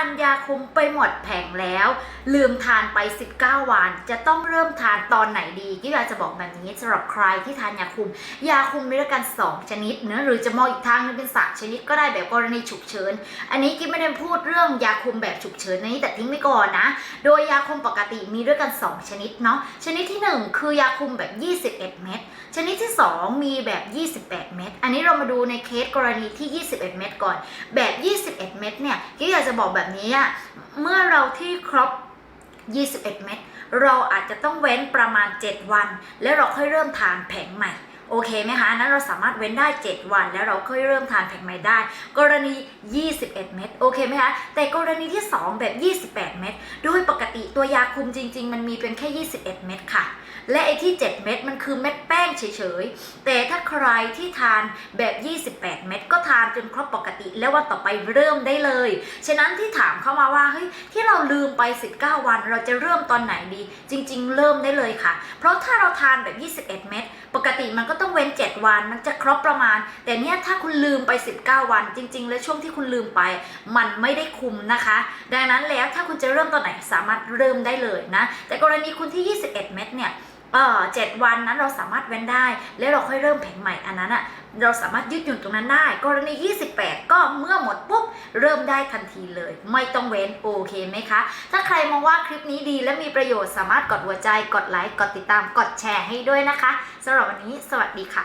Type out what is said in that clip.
านยาคุมไปหมดแผงแล้ว ลืมทานไป 19 วัน จะต้องเริ่มทานตอนไหนดีกิ๊บอยากจะบอกแบบนี้สำหรับใครที่ทานยาคุม ยาคุมมีด้วยกัน 2 ชนิดเนะหรือจะมองอีกทางนึงเป็นสามชนิดก็ได้แบบกรณีฉุกเฉินอันนี้กิ๊บไม่ได้พูดเรื่องยาคุมแบบฉุกเฉินอันนี้แต่ทิ้งไว้ก่อนนะ โดยยาคุมปกติมีด้วยกัน 2 ชนิดเนาะชนิดที่ 1 คือยาคุมแบบ 21 เม็ดชนิดที่ 2 มีแบบ 28 เม็ดอันนี้เรามาดูในเคสกรณีที่ 21 เม็ดก่อน แบบ 21 เม็ดเนี่ยกิ๊บอยากจะบอกแบบนี้เมื่อเราที่ครบ 21 เม็ดเราอาจจะต้องเว้นประมาณ 7 วัน แล้วเราค่อยเริ่มทานแผงใหม่โอเคไหมคะนั้นเราสามารถเว้นได้ 7 วัน แล้วเราค่อยเริ่มทานแผงใหม่ได้ กรณี 21 เม็ดโอเคไหมคะแต่กรณีที่ 2 แบบ 28 เม็ดโดยปกติตัวยาคุมจริง ๆ มันมีเป็นแค่ 21 เม็ดค่ะ และไอ้ที่ 7 เม็ดมันคือเม็ดแป้งเฉยๆ แต่ถ้าใครที่ทานแบบ 28 เม็ดก็านจนครบปกติ แล้ววันต่อไปเริ่มได้เลย ฉะนั้นที่ถามเข้ามาว่าเฮ้ยที่เราลืมไป 19 วัน เราจะเริ่มตอนไหนดี จริง ๆ เริ่มได้เลยค่ะ เพราะถ้าเราทานแบบ 21 เม็ดปกติมันก็ต้องเว้น 7 วัน มันจะครบประมาณ แต่เนี่ยถ้าคุณลืมไป 19 วัน จริง ๆ แล้วช่วงที่คุณลืมไป มันไม่ได้คุมนะคะ ดังนั้นแล้วถ้าคุณจะเริ่มตอนไหนสามารถเริ่มได้เลยนะ แต่กรณีคุณที่ 21 เม็ดเนี่ย เอ่อเจ็ดวันนั้นเราสามารถเว้นได้ แล้วเราค่อยเริ่มแผงใหม่อันนั้นอะเราสามารถยืดหยุ่นตรงนั้นได้ กรณี 28 ก็เมื่อหมดปุ๊บ เริ่มได้ทันทีเลย ไม่ต้องเว้นโอเคไหมคะ ถ้าใครมองว่าคลิปนี้ดีและมีประโยชน์สามารถกดหัวใจ กดไลค์ กดติดตาม กดแชร์ให้ด้วยนะคะสำหรับวันนี้ สวัสดีค่ะ